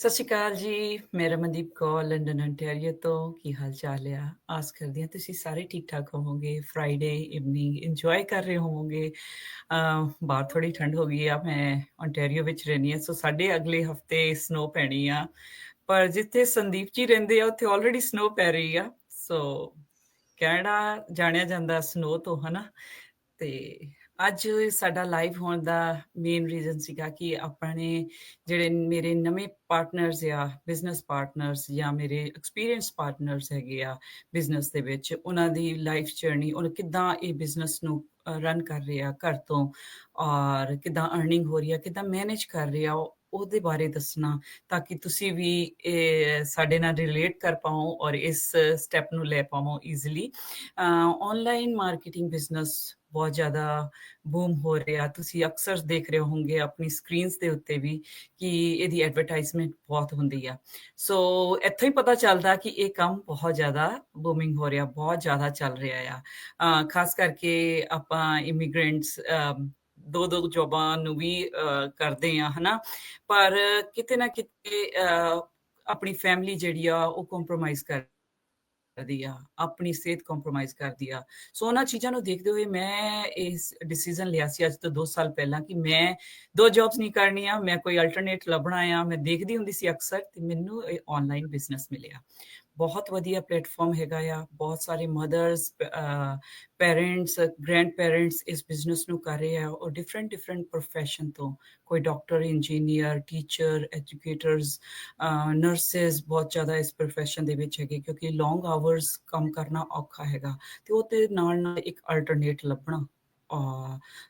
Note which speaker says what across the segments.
Speaker 1: ਸਤਿ ਸ਼੍ਰੀ ਅਕਾਲ ਜੀ, ਮੈਂ ਰਮਨਦੀਪ ਕੌਰ ਲੰਡਨ, ontario ਤੋਂ। ਕੀ ਹਾਲ-ਚਾਲ ਆ? ਆਸ ਕਰਦੀ ਹਾਂ ਤੁਸੀਂ ਸਾਰੇ ਠੀਕ-ਠਾਕ ਹੋਵੋਗੇ। ਫਰਾਈਡੇ ਇਵਨਿੰਗ ਇੰਜੋਏ ਕਰ ਰਹੇ ਹੋਵੋਗੇ। ਬਾਹਰ ਥੋੜੀ ਠੰਡ ਹੋ ਗਈ ਆ, ਮੈਂ ontario ਵਿੱਚ ਰਹਿੰਦੀ ਹਾਂ, ਸੋ ਸਾਡੇ ਅਗਲੇ ਹਫ਼ਤੇ ਸਨੋ ਪੈਣੀ ਆ। ਪਰ ਜਿੱਥੇ ਸੰਦੀਪ ਜੀ ਰਹਿੰਦੇ ਆ, ਉੱਥੇ ਆਲਰੇਡੀ ਸਨੋ ਪੈ ਰਹੀ ਆ। ਸੋ ਕੈਨੇਡਾ ਜਾਣਿਆ ਜਾਂਦਾ ਸਨੋ ਤੋਂ, ਹਨਾ? ਤੇ ਅੱਜ ਸਾਡਾ ਲਾਈਵ ਹੋਣ ਦਾ ਮੇਨ ਰੀਜ਼ਨ ਸੀਗਾ ਕਿ ਆਪਣੇ ਜਿਹੜੇ ਮੇਰੇ ਨਵੇਂ ਪਾਰਟਨਰਸ ਆ, ਬਿਜ਼ਨਸ ਪਾਰਟਨਰਸ ਜਾਂ ਮੇਰੇ ਐਕਸਪੀਰੀਅੰਸ ਪਾਰਟਨਰਸ ਹੈਗੇ ਆ ਬਿਜ਼ਨਸ ਦੇ ਵਿੱਚ, ਉਹਨਾਂ ਦੀ ਲਾਈਫ ਜਰਨੀ, ਉਹ ਕਿੱਦਾਂ ਇਹ ਬਿਜ਼ਨਸ ਨੂੰ ਰਨ ਕਰ ਰਿਹਾ ਘਰ ਤੋਂ ਔਰ ਕਿੱਦਾਂ ਅਰਨਿੰਗ ਹੋ ਰਹੀ ਆ, ਕਿੱਦਾਂ ਮੈਨੇਜ ਕਰ ਰਿਹਾ ਆ, ਉਹਦੇ ਬਾਰੇ ਦੱਸਣਾ ਤਾਂ ਕਿ ਤੁਸੀਂ ਵੀ ਇਹ ਸਾਡੇ ਨਾਲ ਰਿਲੇਟ ਕਰ ਪਾਓ ਔਰ ਇਸ ਸਟੈਪ ਨੂੰ ਲੈ ਪਾਵੋ easily. Uh, online marketing business ਬਹੁਤ ਜ਼ਿਆਦਾ ਬੂਮ ਹੋ ਰਿਹਾ। ਤੁਸੀਂ ਅਕਸਰ ਦੇਖ ਰਹੇ ਹੋਵੋਗੇ ਆਪਣੀ ਸਕਰੀਨਸ ਦੇ ਉੱਤੇ ਵੀ ਕਿ ਇਹਦੀ ਐਡਵਰਟਾਈਜ਼ਮੈਂਟ ਬਹੁਤ ਹੁੰਦੀ ਆ। ਸੋ ਇੱਥੋਂ ਹੀ ਪਤਾ ਚੱਲਦਾ ਕਿ ਇਹ ਕੰਮ ਬਹੁਤ ਜ਼ਿਆਦਾ ਬੂਮਿੰਗ ਹੋ ਰਿਹਾ, ਬਹੁਤ ਜ਼ਿਆਦਾ ਚੱਲ ਰਿਹਾ ਆ। ਖਾਸ ਕਰਕੇ ਆਪਾਂ ਇਮੀਗ੍ਰੈਂਟਸ ਦੋ-ਦੋ ਜੋਬਾਂ ਨੂੰ ਵੀ ਕਰਦੇ ਆ, ਹਨਾ? ਪਰ ਕਿਤੇ ਨਾ ਕਿਤੇ ਆਪਣੀ ਫੈਮਿਲੀ ਜਿਹੜੀ ਆ ਉਹ ਕੰਪਰੋਮਾਈਜ਼ ਕਰ ਕਰਦੀ ਆ, ਆਪਣੀ ਸਿਹਤ ਕੰਪਰੋਮਾਈਜ਼ ਕਰਦੀ ਆ। ਸੋ ਉਹਨਾਂ ਚੀਜ਼ਾਂ ਨੂੰ ਦੇਖਦੇ ਹੋਏ ਮੈਂ ਇਸ ਡਿਸੀਜ਼ਨ ਲਿਆ ਸੀ ਅੱਜ ਤੋਂ 2 ਸਾਲ ਪਹਿਲਾਂ ਕਿ ਮੈਂ 2 ਜੌਬਸ ਨਹੀਂ ਕਰਨੀਆਂ, ਮੈਂ ਕੋਈ ਅਲਟਰਨੇਟ ਲੱਭਣਾ ਆ। ਮੈਂ ਦੇਖਦੀ ਹੁੰਦੀ ਸੀ ਅਕਸਰ ਤੇ ਮੈਨੂੰ ਇਹ ਆਨਲਾਈਨ ਬਿਜ਼ਨਸ ਮਿਲਿਆ। ਬਹੁਤ ਵਧੀਆ ਪਲੇਟਫਾਰਮ ਹੈਗਾ ਆ। ਬਹੁਤ ਸਾਰੇ mothers uh, parents, grandparents ਇਸ ਬਿਜ਼ਨਸ ਨੂੰ ਕਰ ਰਹੇ ਆ ਔਰ ਡਿਫਰੈਂਟ ਡਿਫਰੈਂਟ ਪ੍ਰੋਫੈਸ਼ਨ ਤੋਂ ਕੋਈ doctor, engineer, teacher, educators, uh, nurses ਬਹੁਤ ਜ਼ਿਆਦਾ ਇਸ ਪ੍ਰੋਫੈਸ਼ਨ ਦੇ ਵਿੱਚ ਹੈਗੇ ਕਿਉਂਕਿ ਲੌਂਗ ਆਵਰਸ ਕੰਮ ਕਰਨਾ ਔਖਾ ਹੈਗਾ ਤੇ ਉਹਦੇ ਨਾਲ-ਨਾਲ ਇੱਕ ਅਲਟਰਨੇਟ ਲੱਭਣਾ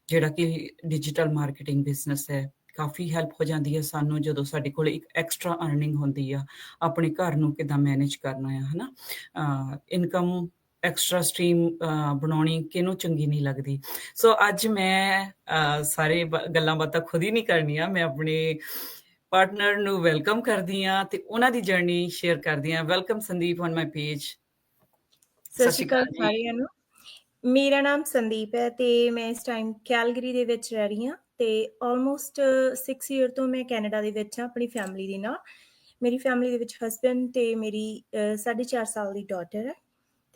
Speaker 1: ਜਿਹੜਾ ਕਿ ਡਿਜੀਟਲ ਮਾਰਕੀਟਿੰਗ ਬਿਜ਼ਨਸ ਹੈ। ਕਾਫੀ ਹੈਲਪ ਹੋ ਜਾਂਦੀ ਹੈ ਸਾਨੂੰ ਜਦੋਂ ਸਾਡੇ ਕੋਲ ਇੱਕ ਐਕਸਟਰਾ ਅਰਨਿੰਗ ਹੁੰਦੀ ਆ, ਆਪਣੇ ਘਰ ਨੂੰ ਕਿੱਦਾਂ ਮੈਨੇਜ ਕਰਨਾ ਆ, ਹਨਾ? ਇਨਕਮ ਐਕਸਟਰਾ ਸਟ੍ਰੀਮ ਬਣਾਉਣੀ ਕਿਹਨੂੰ ਚੰਗੀ ਨਹੀਂ ਲੱਗਦੀ। ਸੋ ਅੱਜ ਮੈਂ ਸਾਰੇ ਗੱਲਾਂ-ਬਾਤਾਂ ਖੁਦ ਹੀ ਨਹੀਂ ਕਰਨੀਆਂ, ਮੈਂ ਆਪਣੇ ਪਾਰਟਨਰ ਨੂੰ ਵੈਲਕਮ ਕਰਦੀ ਆ ਤੇ ਉਹਨਾਂ ਦੀ ਜਰਨੀ ਸ਼ੇਅਰ ਕਰਦੀ ਆ। Welcome Sandeep on my page.
Speaker 2: ਸਤਿ ਸ਼੍ਰੀ ਅਕਾਲ। ਸਾਰਿਆਂ ਨੂੰ। ਮੇਰਾ ਨਾਮ ਸੰਦੀਪ ਹੈ ਤੇ ਮੈਂ ਇਸ ਟਾਈਮ ਕੈਲਗਰੀ ਦੇ ਵਿੱਚ ਰਹਿ ਰਹੀ ਹਾਂ ਤੇ ਆਲਮੋਸਟ 6 ਈਅਰ ਤੋਂ ਮੈਂ ਕੈਨੇਡਾ ਦੇ ਵਿੱਚ ਹਾਂ ਆਪਣੀ ਫੈਮਿਲੀ ਦੇ ਨਾਲ। ਮੇਰੀ ਫੈਮਿਲੀ ਦੇ ਵਿੱਚ ਹਸਬੈਂਡ ਤੇ ਮੇਰੀ ਅ, 4.5 ਸਾਲ ਦੀ ਡਾਟਰ ਹੈ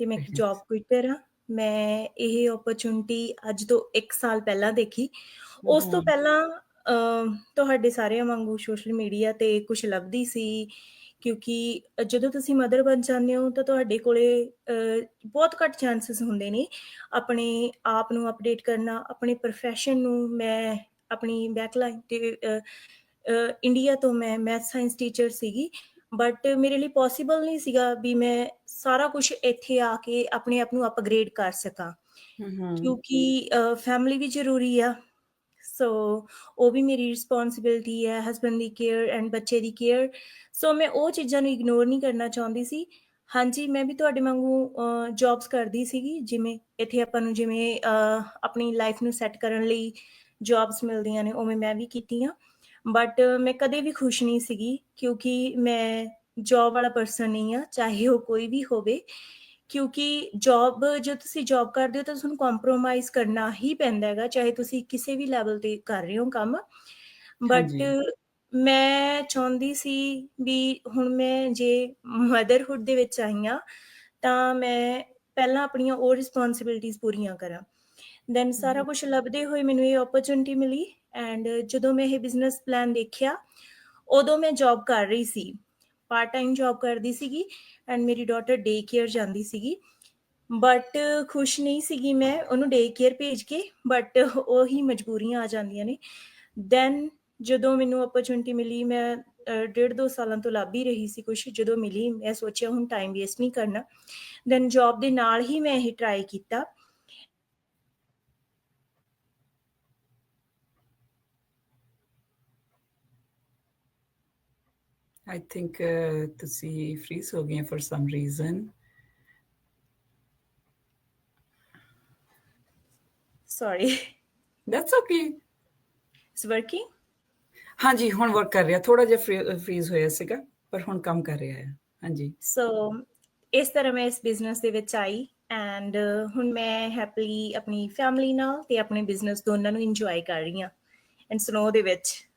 Speaker 2: ਤੇ ਮੈਂ ਜੌਬ
Speaker 1: ਨਾਈਸ।
Speaker 2: ਕੁਇਟਰ ਹਾਂ। ਮੈਂ ਇਹ ਓਪਰਚੁਨਿਟੀ ਅੱਜ ਤੋਂ 1 ਸਾਲ ਪਹਿਲਾਂ ਦੇਖੀ। ਉਸ ਤੋਂ। ਪਹਿਲਾਂ ਤੁਹਾਡੇ ਸਾਰਿਆਂ ਵਾਂਗੂ ਸੋਸ਼ਲ ਮੀਡੀਆ ਤੇ ਕੁਝ ਲੱਭਦੀ ਸੀ ਕਿਉਂਕਿ ਜਦੋਂ ਤੁਸੀਂ ਮਦਰ ਬਣ ਜਾਂਦੇ ਹੋ ਤਾਂ ਤੁਹਾਡੇ ਕੋਲੇ ਬਹੁਤ ਘੱਟ ਚਾਂਸਸ ਹੁੰਦੇ ਨੇ ਆਪਣੇ ਆਪ ਨੂੰ ਅਪਡੇਟ ਕਰਨਾ, ਆਪਣੇ ਪ੍ਰੋਫੈਸ਼ਨ ਨੂੰ ਮੈਂ ਆਪਣੀ ਬੈਕਲਾਈਨ ਤੇ ਇੰਡੀਆ ਤੋਂ ਮੈਂ ਮੈਥ ਸਾਇੰਸ ਟੀਚਰ ਸੀਗੀ ਬਟ ਮੇਰੇ ਲਈ ਪੋਸੀਬਲ ਨਹੀਂ ਸੀਗਾ ਵੀ ਮੈਂ ਸਾਰਾ ਕੁਝ ਇੱਥੇ ਆ ਕੇ ਆਪਣੇ ਆਪ ਨੂੰ ਅਪਗ੍ਰੇਡ ਕਰ ਸਕਾਂ। ਕਿਉਂਕਿ ਫੈਮਿਲੀ ਵੀ ਜ਼ਰੂਰੀ ਆ। ਸੋ ਉਹ ਵੀ ਮੇਰੀ ਰਿਸਪੌਂਸਿਬਿਲਿਟੀ ਹੈ, ਹਸਬੈਂਡ ਦੀ ਕੇਅਰ ਐਂਡ ਬੱਚੇ ਦੀ ਕੇਅਰ। ਸੋ ਮੈਂ ਉਹ ਚੀਜ਼ਾਂ ਨੂੰ ਇਗਨੋਰ ਨਹੀਂ ਕਰਨਾ ਚਾਹੁੰਦੀ ਸੀ। ਹਾਂਜੀ, ਮੈਂ ਵੀ ਤੁਹਾਡੇ ਵਾਂਗੂ ਅ, ਜੌਬਸ ਕਰਦੀ ਸੀਗੀ ਜਿਵੇਂ ਇੱਥੇ ਆਪਾਂ ਨੂੰ ਜਿਵੇਂ ਆਪਣੀ ਲਾਈਫ ਨੂੰ ਸੈੱਟ ਕਰਨ ਲਈ ਜੌਬਸ ਮਿਲਦੀਆਂ ਨੇ, ਉਵੇਂ ਮੈਂ ਵੀ ਕੀਤੀਆਂ। ਬਟ ਮੈਂ ਕਦੇ ਵੀ ਖੁਸ਼ ਨਹੀਂ ਸੀਗੀ ਕਿਉਂਕਿ ਮੈਂ ਜੌਬ ਵਾਲਾ ਪਰਸਨ ਨਹੀਂ ਆ, ਚਾਹੇ ਉਹ ਕੋਈ ਵੀ ਹੋਵੇ। ਕਿਉਂਕਿ ਜੌਬ ਜਦੋਂ ਤੁਸੀਂ ਜੌਬ ਕਰਦੇ ਹੋ ਤਾਂ ਤੁਹਾਨੂੰ ਕੰਪਰੋਮਾਈਜ਼ ਕਰਨਾ ਹੀ ਪੈਂਦਾ ਹੈਗਾ, ਚਾਹੇ ਤੁਸੀਂ ਕਿਸੇ ਵੀ ਲੈਵਲ ਤੇ ਕਰ ਰਹੇ ਹੋ ਕੰਮ। ਬਟ
Speaker 1: ਹਾਂਜੀ।
Speaker 2: ਮੈਂ ਚਾਹੁੰਦੀ ਸੀ ਵੀ ਹੁਣ ਮੈਂ ਜੇ ਮਦਰਹੁੱਡ ਦੇ ਵਿੱਚ ਆਈ ਹਾਂ ਤਾਂ ਮੈਂ ਪਹਿਲਾਂ ਆਪਣੀਆਂ ਉਹ ਰਿਸਪੌਂਸਿਬਿਲਿਟੀਜ਼ ਪੂਰੀਆਂ ਕਰਾਂ। ਦੈਨ ਸਾਰਾ
Speaker 1: ਹੂੰ।
Speaker 2: ਕੁਝ ਲੱਭਦੇ ਹੋਏ ਮੈਨੂੰ ਇਹ ਓਪਰਚੁਨਿਟੀ ਮਿਲੀ ਐਂਡ ਜਦੋਂ ਮੈਂ ਇਹ ਬਿਜ਼ਨਸ ਪਲਾਨ ਦੇਖਿਆ, ਉਦੋਂ ਮੈਂ ਜੌਬ ਕਰ ਰਹੀ ਸੀ। ਪਾਰਟ ਟਾਈਮ ਜੌਬ ਕਰਦੀ ਸੀਗੀ ਐਂਡ ਮੇਰੀ ਡਾਟਰ ਡੇ ਕੇਅਰ ਜਾਂਦੀ ਸੀਗੀ। ਬਟ ਖੁਸ਼ ਨਹੀਂ ਸੀਗੀ ਮੈਂ ਉਹਨੂੰ ਡੇ ਕੇਅਰ ਭੇਜ ਕੇ ਬਟ ਉਹੀ ਮਜਬੂਰੀਆਂ ਆ ਜਾਂਦੀਆਂ ਨੇ। ਦੈਨ ਜਦੋਂ ਮੈਨੂੰ ਓਪਰਚੁਨਿਟੀ ਮਿਲੀ ਮੈਂ ਡੇਢ ਦੋ ਸਾਲਾਂ ਤੋਂ ਲੱਭ ਹੀ ਰਹੀ ਸੀ ਕੁਛ, ਜਦੋਂ ਮਿਲੀ ਮੈਂ ਸੋਚਿਆ ਹੁਣ ਟਾਈਮ ਵੇਸਟ ਨਹੀਂ ਕਰਨਾ। ਦੈਨ ਜੌਬ ਦੇ ਨਾਲ ਹੀ ਮੈਂ ਇਹ ਟਰਾਈ ਕੀਤਾ।
Speaker 1: ਆਈ ਥਿੰਕ ਤੁਸੀਂ ਫ੍ਰੀਜ਼ ਹੋ ਗਏ for some reason.
Speaker 2: Sorry.
Speaker 1: That's okay.
Speaker 2: It's working?
Speaker 1: ਹਾਂਜੀ, ਹੁਣ ਵਰਕ ਕਰ ਰਿਹਾ। ਥੋੜਾ ਜਿਹਾ ਫ੍ਰੀ ਫ੍ਰੀਜ਼ ਹੋਇਆ ਸੀਗਾ, ਪਰ ਹੁਣ ਕੰਮ ਕਰ ਰਿਹਾ ਹੈ। ਹਾਂਜੀ।
Speaker 2: ਸੋ ਇਸ ਤਰ੍ਹਾਂ ਮੈਂ ਇਸ ਬਿਜ਼ਨਸ ਦੇ ਵਿੱਚ ਆਈ ਐਂਡ ਹੁਣ ਮੈਂ ਹੈਪੀਲੀ ਆਪਣੀ ਫੈਮਿਲੀ ਨਾਲ ਤੇ ਆਪਣੇ ਬਿਜ਼ਨਸ ਦੋਨਾਂ ਨੂੰ ਇੰਜੋਏ ਕਰ ਰਹੀ ਹਾਂ ਐਂਡ ਸਨੋ ਦੇ ਵਿੱਚ।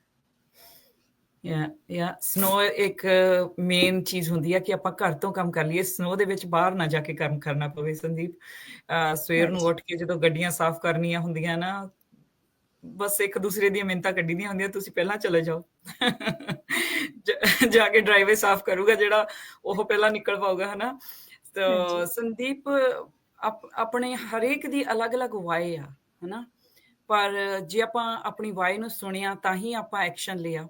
Speaker 1: ਯਾ ਯਾ ਸਨੋ ਇੱਕ ਮੇਨ ਚੀਜ਼ ਹੁੰਦੀ ਹੈ ਕਿ ਆਪਾਂ ਘਰ ਤੋਂ ਕੰਮ ਕਰ ਲਈਏ। ਸਨੋ ਦੇ ਵਿੱਚ ਬਾਹਰ ਨਾ ਜਾ ਕੇ ਕੰਮ ਕਰਨਾ ਪਵੇ ਸੰਦੀਪ। ਸਵੇਰ ਨੂੰ। ਉੱਠ ਕੇ ਜਦੋਂ ਗੱਡੀਆਂ ਸਾਫ਼ ਕਰਨੀਆਂ ਹੁੰਦੀਆਂ ਨਾ ਬਸ ਇੱਕ ਦੂਸਰੇ ਦੀਆਂ ਮਿੰਨਤਾਂ ਕੱਢੀ ਦੀਆਂ ਹੁੰਦੀਆਂ ਤੁਸੀਂ ਪਹਿਲਾਂ ਚਲੇ ਜਾਓ। ਜ- ਕੇ ਡਰਾਈਵੇ ਸਾਫ਼ ਕਰੂਗਾ ਜਿਹੜਾ ਉਹ ਪਹਿਲਾਂ ਨਿਕਲ ਪਾਊਗਾ ਹਨਾ? ਤਾਂ ਸੰਦੀਪ ਆਪ- ਆਪਣੇ ਹਰੇਕ ਦੀ ਅਲੱਗ-ਅਲੱਗ ਵਾਈ ਆ ਹਨਾ? ਪਰ ਜੇ ਆਪਾਂ ਆਪਣੀ ਵਾਈ ਨੂੰ ਸੁਣਿਆ ਤਾਂ ਹੀ ਆਪਾਂ ਐਕਸ਼ਨ ਲਿਆ।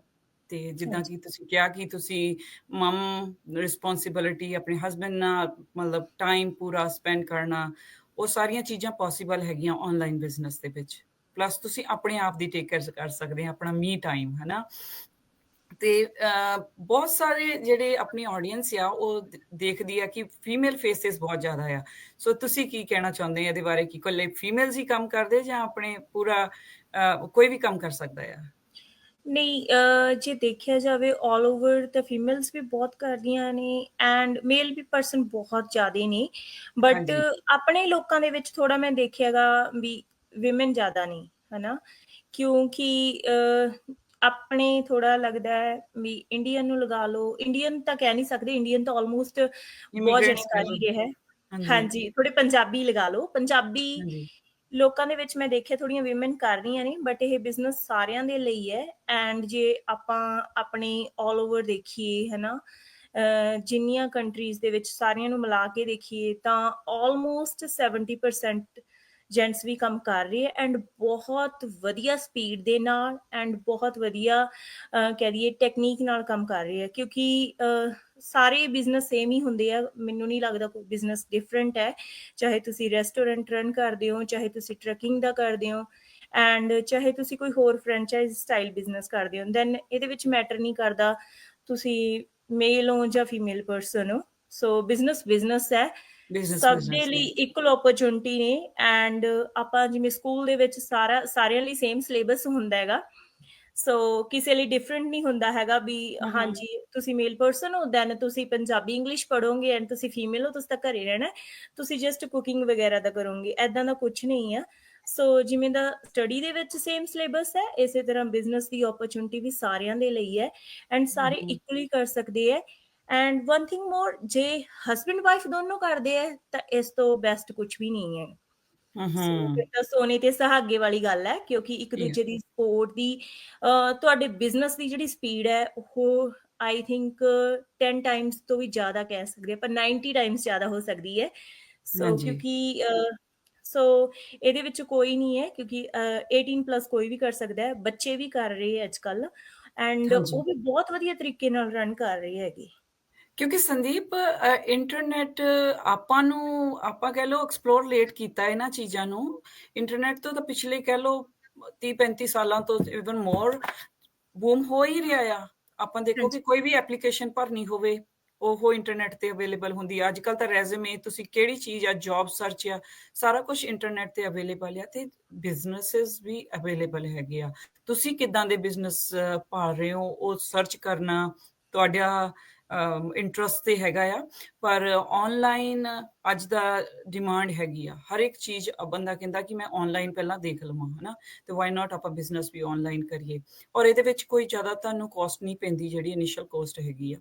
Speaker 1: ਤੇ ਜਿੱਦਾਂ ਕਿ ਤੁਸੀਂ ਕਿਹਾ ਕਿ ਤੁਸੀਂ ਮਮ ਰਿਸਪੌਂਸਿਬਿਲਿਟੀ ਆਪਣੇ ਹਸਬੰਡ ਨਾਲ ਮਤਲਬ ਟਾਈਮ ਪੂਰਾ ਸਪੈਂਡ ਕਰਨਾ ਉਹ ਸਾਰੀਆਂ ਚੀਜ਼ਾਂ ਪੋਸੀਬਲ ਹੈਗੀਆਂ ਆਨਲਾਈਨ ਬਿਜ਼ਨਸ ਦੇ ਵਿੱਚ। ਪਲੱਸ ਤੁਸੀਂ ਆਪਣੇ ਆਪ ਦੀ ਟੇਕ ਕੇਅਰ ਕਰ ਸਕਦੇ ਆ ਆਪਣਾ ਮੀ ਟਾਈਮ ਹਨਾ? ਤੇ ਬਹੁਤ ਸਾਰੇ ਜਿਹੜੇ ਆਪਣੀ ਆਡੀਅנס ਆ ਉਹ ਦੇਖਦੀ ਆ ਕਿ ਫੀਮੇਲ ਫੇਸਿਸ ਬਹੁਤ ਜ਼ਿਆਦਾ ਆ। ਸੋ ਤੁਸੀਂ ਕੀ ਕਹਿਣਾ ਚਾਹੁੰਦੇ ਆ ਇਹਦੇ ਬਾਰੇ? ਕਿ ਇਕੱਲੇ ਫੀਮੇਲਸ ਹੀ ਕੰਮ ਕਰਦੇ ਜਾਂ ਆਪਣੇ ਪੂਰਾ ਕੋਈ ਵੀ ਕੰਮ ਕਰ ਸਕਦਾ ਆ?
Speaker 2: ਨਹੀਂ ਅ, ਜੇ ਦੇਖਿਆ ਜਾਵੇ ਆਲ ਓਵਰ ਤਾਂ ਫੀਮੇਲਸ ਵੀ ਬਹੁਤ ਕਰਦੀਆਂ ਨੇ ਐਂਡ ਮੇਲ ਵੀ ਪਰਸਨ ਬਹੁਤ ਜ਼ਿਆਦੇ ਨੇ। ਬਟ
Speaker 1: ਹਾਂਜੀ।
Speaker 2: ਆਪਣੇ ਲੋਕਾਂ ਦੇ ਵਿੱਚ ਥੋੜਾ ਮੈਂ ਦੇਖਿਆਗਾ ਵੀ ਵਿਮਨ ਜ਼ਿਆਦਾ ਨਹੀਂ ਹਨਾ? ਕਿਉਂਕਿ ਅ, ਆਪਣੇ ਥੋੜਾ ਲੱਗਦਾ ਹੈ ਵੀ ਇੰਡੀਅਨ ਨੂੰ ਲਗਾ ਲਓ। ਇੰਡੀਅਨ ਤਾਂ ਕਹਿ ਨਹੀਂ ਸਕਦੇ ਇੰਡੀਅਨ ਤਾਂ ਆਲਮੋਸਟ ਬਹੁਤ ਜਣੇ
Speaker 1: ਇਮੀਗ੍ਰੇਟਸ
Speaker 2: ਕਰ
Speaker 1: ਕਰ
Speaker 2: ਹੀ
Speaker 1: ਲਓ
Speaker 2: ਰਹੇ ਹੈ?
Speaker 1: ਹਾਂਜੀ।
Speaker 2: ਹਾਂਜੀ ਥੋੜੇ ਪੰਜਾਬੀ ਲਗਾ ਲਓ। ਪੰਜਾਬੀ
Speaker 1: ਹਾਂਜੀ।
Speaker 2: ਲੋਕਾਂ ਦੇ ਵਿੱਚ ਮੈਂ ਦੇਖਿਆ ਥੋੜੀਆਂ ਵਿਮਨ ਕਰ ਰਹੀਆਂ ਨੇ ਬਟ ਇਹ ਬਿਜ਼ਨਸ ਸਾਰਿਆਂ ਦੇ ਲਈ ਹੈ ਐਂਡ ਜੇ ਆਪਾਂ ਆਪਣੇ ਆਲ ਓਵਰ ਦੇਖੀਏ, ਹਨਾ, ਅਹ ਜਿੰਨੀਆਂ ਕੰਟਰੀਜ਼ ਦੇ ਵਿੱਚ ਸਾਰਿਆਂ ਨੂੰ ਮਿਲਾ ਕੇ ਦੇਖੀਏ ਤਾਂ ਆਲਮੋਸਟ 70% ਜੈਂਟਸ ਵੀ ਕੰਮ ਕਰ ਰਹੇ ਹੈ ਐਂਡ ਬਹੁਤ ਵਧੀਆ ਸਪੀਡ ਦੇ ਨਾਲ ਐਂਡ ਬਹੁਤ ਵਧੀਆ ਕਹਿ ਦਈਏ ਟੈਕਨੀਕ ਨਾਲ ਕੰਮ ਕਰ ਰਹੇ ਹੈ ਕਿਉਂਕਿ ਸਾਰੇ ਬਿਜ਼ਨਸ ਸੇਮ ਹੀ ਹੁੰਦੇ ਆ, ਮੈਨੂੰ ਨਹੀਂ ਲੱਗਦਾ ਕੋਈ ਬਿਜ਼ਨਸ ਡਿਫਰੈਂਟ ਹੈ, ਚਾਹੇ ਤੁਸੀਂ ਰੈਸਟੋਰੈਂਟ ਰਨ ਕਰਦੇ ਹੋ, ਚਾਹੇ ਤੁਸੀਂ ਟਰੈਕਿੰਗ ਦਾ ਕਰਦੇ ਹੋ ਐਂਡ ਚਾਹੇ ਤੁਸੀਂ ਕੋਈ ਹੋਰ ਫਰੈਂਚਾਈਜ਼ ਸਟਾਈਲ ਬਿਜ਼ਨਸ ਕਰਦੇ ਹੋ ਦੈਨ ਇਹਦੇ ਵਿੱਚ ਮੈਟਰ ਨਹੀਂ ਕਰਦਾ ਤੁਸੀਂ ਮੇਲ ਹੋ ਜਾਂ ਫੀਮੇਲ ਪਰਸਨ ਹੋ ਸੋ ਬਿਜ਼ਨਸ ਬਿਜ਼ਨਸ ਹੈ ਸਭ ਦੇ ਲਈ ਇਕੁਅਲ ਓਪਰਚੁਨਿਟੀ ਨੇ ਐਂਡ ਆਪਾਂ ਜਿਵੇਂ ਸਕੂਲ ਦੇ ਵਿੱਚ ਸਾਰਾ ਸਾਰਿਆਂ ਲਈ ਸੇਮ ਸਿਲੇਬਸ ਹੁੰਦਾ ਹੈਗਾ। ਸੋ ਕਿਸੇ ਲਈ ਡਿਫਰੈਂਟ ਨਹੀਂ ਹੁੰਦਾ ਹੈਗਾ ਵੀ ਹਾਂਜੀ ਤੁਸੀਂ ਮੇਲ ਪਰਸਨ ਹੋ ਦੈਨ ਤੁਸੀਂ ਪੰਜਾਬੀ ਇੰਗਲਿਸ਼ ਪੜੋਗੇ ਐਂਡ ਤੁਸੀਂ ਫੀਮੇਲ ਹੋ ਤੁਸੀਂ ਤਾਂ ਘਰੇ ਰਹਿਣਾ। ਤੁਸੀਂ ਜਸਟ ਕੁਕਿੰਗ ਵਗੈਰਾ ਦਾ ਕਰੋਗੇ ਐਦਾਂ ਦਾ ਕੁਝ ਨਹੀਂ ਆ। ਸੋ ਜਿਵੇਂ ਦਾ ਸਟੱਡੀ ਦੇ ਵਿੱਚ ਸੇਮ ਸਿਲੇਬਸ ਹੈ ਇਸੇ ਤਰ੍ਹਾਂ ਬਿਜ਼ਨਸ ਦੀ ਓਪਰਚੁਨਿਟੀ ਵੀ ਸਾਰਿਆਂ ਦੇ ਲਈ ਹੈ। ਐਂਡ ਸਾਰੇ ਇਕੁਅਲੀ ਕਰ ਸਕਦੇ ਹੈ। ਐਂਡ ਵਨ ਥਿੰਗ ਮੋਰ ਜੇ ਹਸਬੰਡ ਵਾਈਫ ਦੋਨੋਂ ਕਰਦੇ ਹੈ ਤਾਂ ਇਸ ਤੋਂ ਬੈਸਟ ਕੁਝ ਵੀ ਨਹੀਂ ਹੈ ਸੋ
Speaker 1: ਹਮ
Speaker 2: ਫਿਰ ਤਾਂ ਸੋਨੇ ਤੇ ਸੁਹਾਗੇ ਵਾਲੀ ਗੱਲ ਹੈ ਕਿਉਂਕਿ ਇੱਕ ਦੂਜੇ ਦੀ ਸਪੋਰਟ ਦੀ ਤੁਹਾਡੇ ਬਿਜ਼ਨਸ ਦੀ ਜਿਹੜੀ ਸਪੀਡ ਹੈ ਉਹ ਆਈ ਥਿੰਕ 10 ਟਾਈਮਸ ਤੋਂ ਵੀ ਜ਼ਿਆਦਾ ਕਹਿ ਸਕਦੇ ਆਪਾਂ 90 ਟਾਈਮਸ ਜ਼ਿਆਦਾ ਹੋ ਸਕਦੀ ਹੈ ਸੋ ਕਿਉਂਕਿ ਸੋ ਇਹਦੇ ਵਿੱਚ ਕੋਈ ਨਹੀਂ ਹੈ ਕਿਉਂਕਿ ਅਹ, 18 ਪਲੱਸ ਕੋਈ ਵੀ ਕਰ ਸਕਦਾ ਹੈ ਬੱਚੇ ਵੀ ਕਰ ਰਹੇ ਅੱਜ ਕੱਲ ਐਂਡ ਉਹ ਵੀ ਬਹੁਤ ਵਧੀਆ ਤਰੀਕੇ ਨਾਲ ਰਨ ਕਰ ਰਹੇ ਹੈਗੇ।
Speaker 1: ਕਿਉਂਕਿ ਸੰਦੀਪ ਇੰਟਰਨੈਟ ਆਪਾਂ ਨੂੰ ਆਪਾਂ ਕਹਿ ਲਓ ਐਕਸਪਲੋਰ ਲੇਟ ਕੀਤਾ ਇਹਨਾਂ ਚੀਜ਼ਾਂ ਨੂੰ। ਇੰਟਰਨੈਟ ਤੋਂ ਤਾਂ ਪਿਛਲੇ ਕਹਿ ਲਓ 30 35 ਸਾਲਾਂ ਤੋਂ ਇਵਨ ਮੋਰ ਬੂਮ ਹੋ ਹੀ ਰਿਹਾ ਆ। ਆਪਾਂ ਦੇਖੋ ਕਿ ਕੋਈ ਵੀ ਐਪਲੀਕੇਸ਼ਨ ਭਰਨੀ ਹੋਵੇ ਉਹ ਇੰਟਰਨੈਟ ਤੇ ਅਵੇਲੇਬਲ ਹੁੰਦੀ ਆ। ਅੱਜ ਕੱਲ ਤਾਂ ਰੈਜ਼ੂਮੇ ਤੁਸੀਂ ਕਿਹੜੀ ਚੀਜ਼ ਆ ਜੌਬ ਸਰਚ ਆ ਸਾਰਾ ਕੁਝ ਇੰਟਰਨੈਟ ਤੇ ਅਵੇਲੇਬਲ ਆ ਤੇ ਬਿਜ਼ਨੈਸਸ ਵੀ ਅਵੇਲੇਬਲ ਹੈਗੇ ਆ। ਤੁਸੀਂ ਕਿੱਦਾਂ ਦੇ ਬਿਜ਼ਨਸ ਭਾਲ ਰਹੇ ਹੋ? ਉਹ ਸਰਚ ਕਰਨਾ ਤੁਹਾਡਾ ਇੰਟਰਸਟ ਤੇ ਹੈਗਾ ਆ। ਪਰ ਆਨਲਾਈਨ ਅੱਜ ਦਾ ਡਿਮਾਂਡ ਹੈਗੀ ਆ। ਹਰ ਇੱਕ ਚੀਜ਼ ਬੰਦਾ ਕਹਿੰਦਾ ਕਿ ਮੈਂ ਆਨਲਾਈਨ ਪਹਿਲਾਂ ਦੇਖ ਲਵਾਂ, ਹਨਾ? ਤੇ ਵਾਈ ਨਾਟ ਆਪਾਂ ਬਿਜ਼ਨਸ ਵੀ ਆਨਲਾਈਨ ਕਰੀਏ? ਔਰ ਇਹਦੇ ਵਿੱਚ ਕੋਈ ਜ਼ਿਆਦਾ ਤੁਹਾਨੂੰ ਕਾਸਟ ਨਹੀਂ ਪੈਂਦੀ, ਜਿਹੜੀ ਇਨੀਸ਼ੀਅਲ ਕਾਸਟ ਹੈਗੀ ਆ।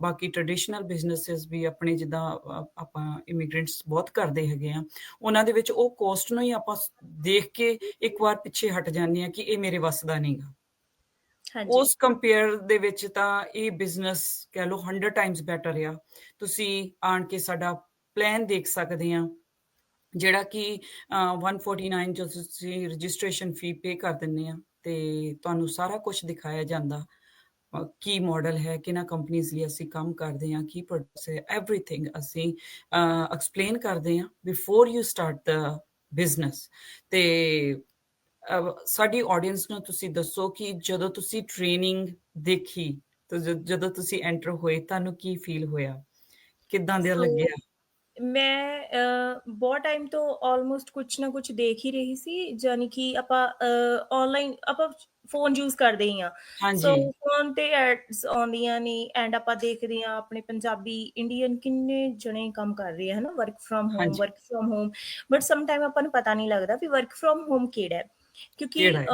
Speaker 1: ਬਾਕੀ ਟ੍ਰੈਡੀਸ਼ਨਲ ਬਿਜ਼ਨੈਸਸ ਵੀ ਆਪਣੇ ਜਿੱਦਾਂ ਆਪਾਂ ਇਮੀਗ੍ਰੈਂਟਸ ਬਹੁਤ ਕਰਦੇ ਹੈਗੇ ਆ। ਉਹਨਾਂ ਦੇ ਵਿੱਚ ਉਹ ਕੋਸਟ ਨੂੰ ਹੀ ਆਪਾਂ ਦੇਖ ਕੇ ਇੱਕ ਵਾਰ ਪਿੱਛੇ ਹਟ ਜਾਂਦੇ ਆ ਕਿ ਇਹ ਮੇਰੇ ਵੱਸ ਦਾ ਨਹੀਂਗਾ।
Speaker 2: ਹਾਂਜੀ
Speaker 1: ਉਸ ਕੰਪੇਅਰ ਦੇ ਵਿੱਚ ਤਾਂ ਇਹ ਬਿਜ਼ਨਸ ਕਹਿ ਲਓ 100 ਟਾਈਮਸ ਬੈਟਰ ਆ ਤੁਸੀਂ ਆਣ ਕੇ ਸਾਡਾ ਪਲਾਨ ਦੇਖ ਸਕਦੇ ਆ ਜਿਹੜਾ ਕਿ 149 ਜੋ ਤੁਸੀਂ ਰਜਿਸਟ੍ਰੇਸ਼ਨ ਫੀ ਪੇ ਕਰ ਦਿੰਨੇ ਆ ਤੇ ਤੁਹਾਨੂੰ ਸਾਰਾ ਕੁਝ ਦਿਖਾਇਆ ਜਾਂਦਾ। ਕੀ ਮਾਡਲ ਹੈ, ਕਿਹਨਾਂ ਕੰਪਨੀਆਂ ਲਈ ਅਸੀਂ ਕੰਮ ਕਰਦੇ ਹਾਂ, ਕੀ ਪ੍ਰੋਡਕਟਸ ਹੈ ਐਵਰੀਥਿੰਗ ਅਸੀਂ ਐਕਸਪਲੇਨ ਕਰਦੇ ਹਾਂ before you start the business ਤੇ ਸਾਡੀ ਆਡੀਅנס ਨੂੰ ਤੁਸੀਂ ਦੱਸੋ ਕਿ ਜਦੋਂ ਤੁਸੀਂ ਟ੍ਰੇਨਿੰਗ ਦੇਖੀ ਤੇ ਜਦੋਂ ਤੁਸੀਂ ਐਂਟਰ ਹੋਏ ਤੁਹਾਨੂੰ ਕੀ ਫੀਲ ਹੋਇਆ? ਕਿੱਦਾਂ ਦਾ ਲੱਗਿਆ?
Speaker 2: ਮੈਂ ਬਹੁਤ ਟਾਈਮ ਤੋਂ ਆਲਮੋਸਟ ਕੁਝ ਨਾ ਕੁਝ ਦੇਖ ਹੀ ਰਹੀ ਸੀ ਯਾਨੀ ਕਿ ਆਪਾਂ ਆਨਲਾਈਨ ਆਪਾਂ ਫੋਨ ਯੂਜ਼ ਕਰਦੇ ਹੀ ਆ ਸੋ ਫੋਨ ਤੇ ਐਡਸ ਆਉਂਦੀਆਂ ਨੇ ਐਂਡ ਆਪਾਂ ਦੇਖਦੇ ਆ ਆਪਣੇ ਪੰਜਾਬੀ ਇੰਡੀਅਨ ਕਿੰਨੇ ਜਣੇ ਕੰਮ ਕਰ ਰਹੇ ਹਨਾ? Work from home work from home but some time ਆਪਾਂ ਨੂੰ ਪਤਾ ਨਹੀਂ ਲੱਗਦਾ ਵੀ ਵਰਕ ਫਰਮ ਹੋਮ ਕਿਹੜਾ ਹੈ। ਕਿਉਂਕਿ
Speaker 1: ਹੈ?